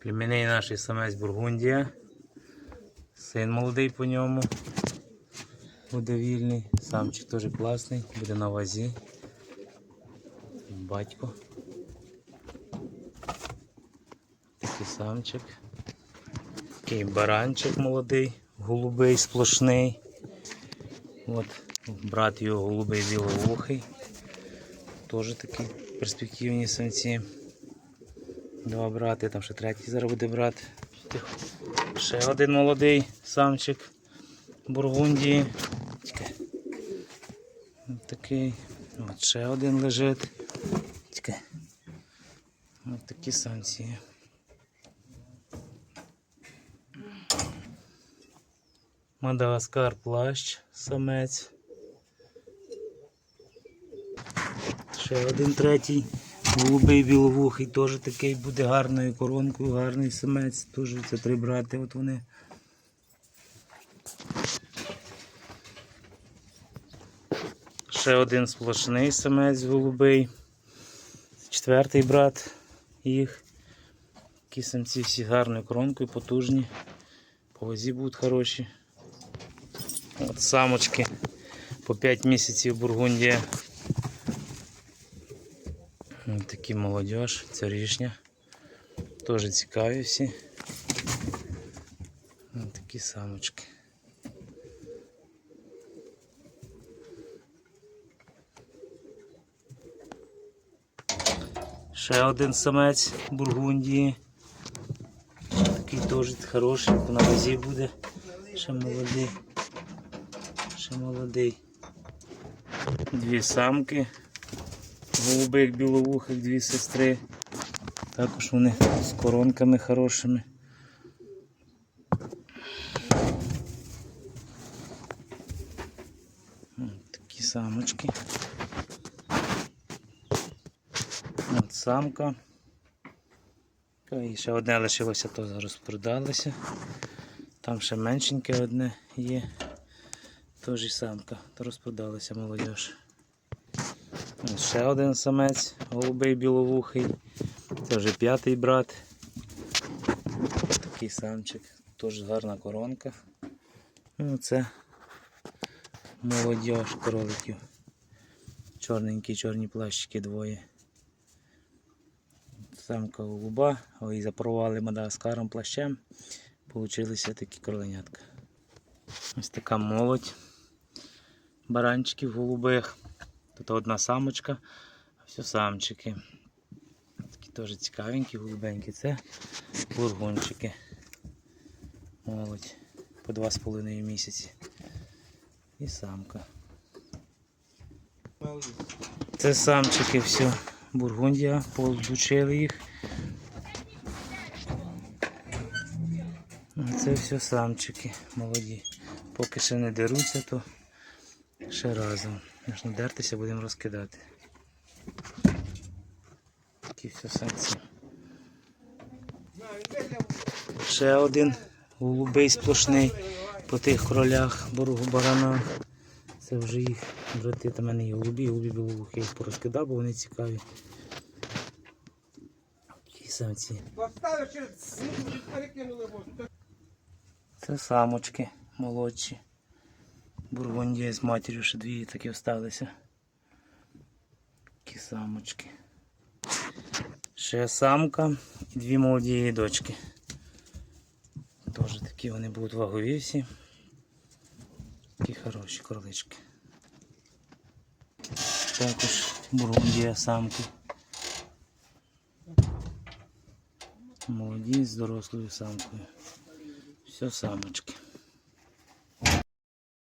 Племінний наш самець Бургундія. Син молодий по ньому. Буде вільний. Самчик теж класний, буде на вазі. Батько. Такий самчик. Такий баранчик молодий, голубий, сплошний. От, брат його голубий білоухий. Теж такі перспективні самці. Два брати, там ще третій зараз буде брат. Ще один молодий самчик Бургундії. От такий. От ще один лежить. Ось такі самці. Мадагаскар плащ, самець. Ще один третій. Голубий біловухий теж такий буде гарною коронкою, гарний самець. Теж це три брати. От вони. Ще один сплошний самець голубий. Четвертий брат їх. Такі самці всі гарною коронкою, потужні. По вазі будуть хороші. От самочки по 5 місяців Бургундія. Такі молодіж, царішня. Теж цікаві всі. Ось такі самочки. Ще один самець Бургундії. Такий теж хороший, на вазі буде. Ще молодий. Ще молодий. Дві самки. Голубих біловухих, дві сестри. Також вони з коронками хорошими. Такі самочки. От самка. І ще одне лишилося, то зараз продалося. Там ще меншеньке одне є. Теж і самка, то розпродалася молодіж. Ще один самець, голубий біловухий. Це вже п'ятий брат. Такий самчик. Теж гарна коронка. Ну, це молодіж кроликів. Чорненькі, чорні плащики двоє. Самка голуба, ой, запорували мадагаскаром плащем. Получилися такі кроленятка. Ось така молодь. Баранчиків голубих. Тут одна самочка, а все самчики. Такі теж цікавенькі, голубенькі. Це бургунчики. Молодь. По 2,5 місяці. І самка. Це самчики все. Бургундія, подучили їх. Це все самчики молоді. Поки ще не деруться, то ще разом. Можна дертися, будемо розкидати. Такі все самці. Ще один голубий сплошний по тих кролях, борогу баранах. Це вже їх брати та мене є голубі, голубі біловухи. Їх порозкидав, бо вони цікаві. Такі самці. Це самочки молодші. Бургундія з матір'ю ще дві такі осталися. Такі самочки. Ще самка і дві молоді дочки. Теж такі вони будуть вагові всі. Такі хороші кролички. Також бургундія самки. Молоді з дорослою самкою. Все самочки.